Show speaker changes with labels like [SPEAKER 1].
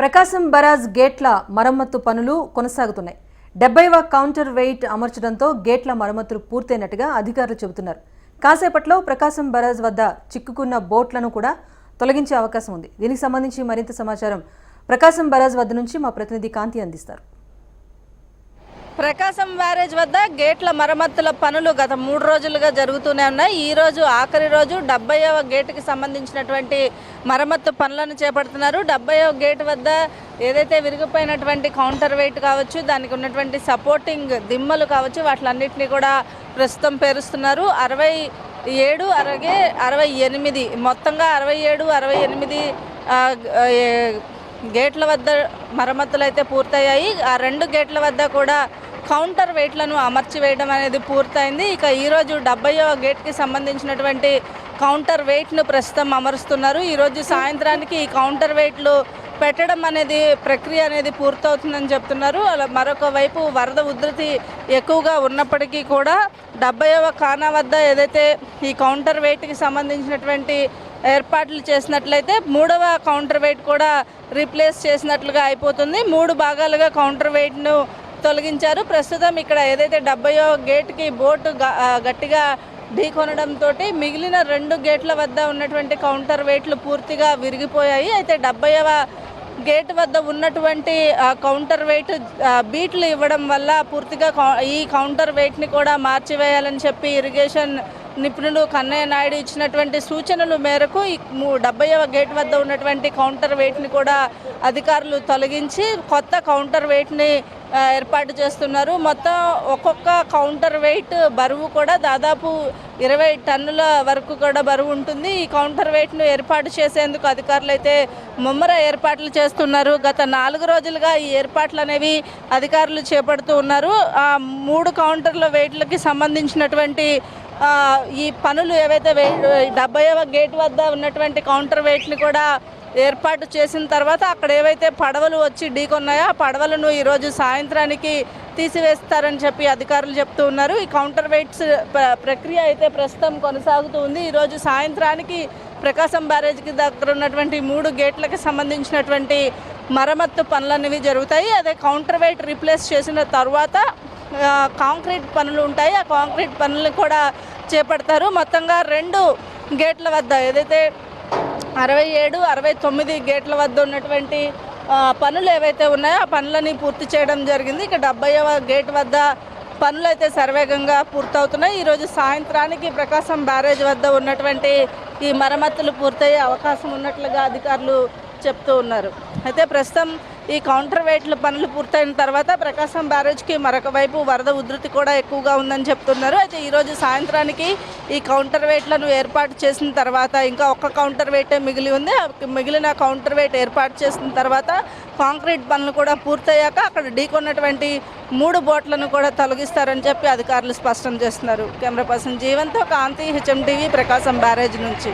[SPEAKER 1] ప్రకాశం barrage గేట్ల మరమ్మత్తు పనులు కొనసాగుతున్నాయి. డెబ్బైవ కౌంటర్ వెయిట్ అమర్చడంతో గేట్ల మరమ్మతులు పూర్తయినట్టుగా అధికారులు చెబుతున్నారు. కాసేపట్లో ప్రకాశం బరాజ్ వద్ద చిక్కుకున్న బోట్లను కూడా తొలగించే అవకాశం ఉంది. దీనికి సంబంధించి మరింత సమాచారం ప్రకాశం బరాజ్ వద్ద నుంచి మా ప్రతినిధి కాంతి అందిస్తారు.
[SPEAKER 2] ప్రకాశం బ్యారేజ్ వద్ద గేట్ల మరమ్మతుల పనులు గత మూడు రోజులుగా జరుగుతూనే ఉన్నాయి. ఈ రోజు ఆఖరి రోజు డెబ్బైవ గేటుకి సంబంధించినటువంటి మరమ్మత్తు పనులను చేపడుతున్నారు. డెబ్బైవ గేట్ వద్ద ఏదైతే విరిగిపోయినటువంటి కౌంటర్ వెయిట్ కావచ్చు దానికి ఉన్నటువంటి సపోర్టింగ్ దిమ్మలు కావచ్చు వాటిలన్నింటినీ కూడా ప్రస్తుతం పేరుస్తున్నారు. అరవై ఏడు అలాగే అరవై ఎనిమిది మొత్తంగా అరవై ఏడు అరవై ఎనిమిది గేట్ల వద్ద మరమ్మతులు అయితే పూర్తయ్యాయి. ఆ రెండు గేట్ల వద్ద కూడా కౌంటర్ వెయిట్లను అమర్చి వేయడం అనేది పూర్తయింది. ఇక ఈరోజు డెబ్బైవ గేట్కి సంబంధించినటువంటి కౌంటర్ వెయిట్ను ప్రస్తుతం అమరుస్తున్నారు. ఈరోజు సాయంత్రానికి ఈ కౌంటర్ వెయిట్లు పెట్టడం అనేది ప్రక్రియ అనేది పూర్తవుతుందని చెప్తున్నారు. అలా మరొక వైపు వరద ఉధృతి ఎక్కువగా ఉన్నప్పటికీ కూడా డెబ్బైవ ఖానా వద్ద ఏదైతే ఈ కౌంటర్ వెయిట్కి సంబంధించినటువంటి ఏర్పాట్లు చేసినట్లయితే మూడవ కౌంటర్ వెయిట్ కూడా రీప్లేస్ చేసినట్లుగా అయిపోతుంది. మూడు భాగాలుగా కౌంటర్ వెయిట్ను తొలగించారు. ప్రస్తుతం ఇక్కడ ఏదైతే డెబ్బయో గేట్కి బోటు గట్టిగా ఢీకొనడంతో మిగిలిన రెండు గేట్ల వద్ద ఉన్నటువంటి కౌంటర్ వెయిట్లు పూర్తిగా విరిగిపోయాయి. అయితే డెబ్బైవ గేట్ వద్ద ఉన్నటువంటి కౌంటర్ వెయిట్ బీట్లు ఇవ్వడం వల్ల పూర్తిగా ఈ కౌంటర్ వెయిట్ని కూడా మార్చివేయాలని చెప్పి ఇరిగేషన్ నిపుణులు కన్నయ్య నాయుడు ఇచ్చినటువంటి సూచనల మేరకు ఈ డెబ్బైవ గేట్ వద్ద ఉన్నటువంటి కౌంటర్ వెయిట్ని కూడా అధికారులు తొలగించి కొత్త కౌంటర్ వెయిట్ని ఏర్పాటు చేస్తున్నారు. మొత్తం ఒక్కొక్క కౌంటర్ వెయిట్ బరువు కూడా దాదాపు ఇరవై టన్నుల వరకు కూడా బరువు ఉంటుంది. ఈ కౌంటర్ వెయిట్ను ఏర్పాటు చేసేందుకు అధికారులు అయితే ముమ్మర ఏర్పాట్లు చేస్తున్నారు. గత నాలుగు రోజులుగా ఈ ఏర్పాట్లు అనేవి అధికారులు చేపడుతూ ఉన్నారు. ఆ మూడు కౌంటర్ల వెయిట్లకి సంబంధించినటువంటి ఈ పనులు ఏవైతే వెయిట్ డెబ్బైవ గేట్ వద్ద ఉన్నటువంటి కౌంటర్ వెయిట్ని కూడా ఏర్పాటు చేసిన తర్వాత అక్కడ ఏవైతే పడవలు వచ్చి ఢీకొన్నాయో ఆ పడవలను ఈరోజు సాయంత్రానికి తీసివేస్తారని చెప్పి అధికారులు చెప్తూ ఉన్నారు. ఈ కౌంటర్ వెయిట్స్ ప్ర- ప్రక్రియ అయితే ప్రస్తుతం కొనసాగుతూ ఉంది. ఈరోజు సాయంత్రానికి ప్రకాశం బ్యారేజ్కి దగ్గర ఉన్నటువంటి మూడు గేట్లకు సంబంధించినటువంటి మరమ్మత్తు పనులనేవి జరుగుతాయి. అదే కౌంటర్ వెయిట్ రీప్లేస్ చేసిన తర్వాత కాంక్రీట్ పనులు ఉంటాయి. ఆ కాంక్రీట్ పనులు కూడా చేపడతారు. మొత్తంగా రెండు గేట్ల వద్ద ఏదైతే అరవై ఏడు అరవై తొమ్మిది గేట్ల వద్ద ఉన్నటువంటి పనులు ఏవైతే ఉన్నాయో ఆ పనులని పూర్తి చేయడం జరిగింది. ఇక డెబ్బైవ గేట్ వద్ద పనులు అయితే సర్వేగంగా పూర్తవుతున్నాయి ఈరోజు సాయంత్రానికి ప్రకాశం బ్యారేజ్ వద్ద ఉన్నటువంటి ఈ మరమ్మతులు పూర్తయ్యే అవకాశం ఉన్నట్లుగా అధికారులు చెప్తూ ఉన్నారు. అయితే ప్రస్తుతం ఈ కౌంటర్ వెయిట్ల పనులు పూర్తయిన తర్వాత ప్రకాశం బ్యారేజ్కి మరొక వైపు వరద ఉధృతి కూడా ఎక్కువగా ఉందని చెప్తున్నారు. అయితే ఈరోజు సాయంత్రానికి ఈ కౌంటర్ వెయిట్లను ఏర్పాటు చేసిన తర్వాత ఇంకా ఒక్క కౌంటర్ వెయిటే మిగిలి ఉంది. ఆ మిగిలిన కౌంటర్ వెయిట్ ఏర్పాటు చేసిన తర్వాత కాంక్రీట్ పనులు కూడా పూర్తయ్యాక అక్కడ ఢీకొన్నటువంటి మూడు బోట్లను కూడా తొలగిస్తారని చెప్పి అధికారులు స్పష్టం చేస్తున్నారు. కెమెరా పర్సన్ జీవన్తో Kanthi HM TV Prakasam barrage నుంచి.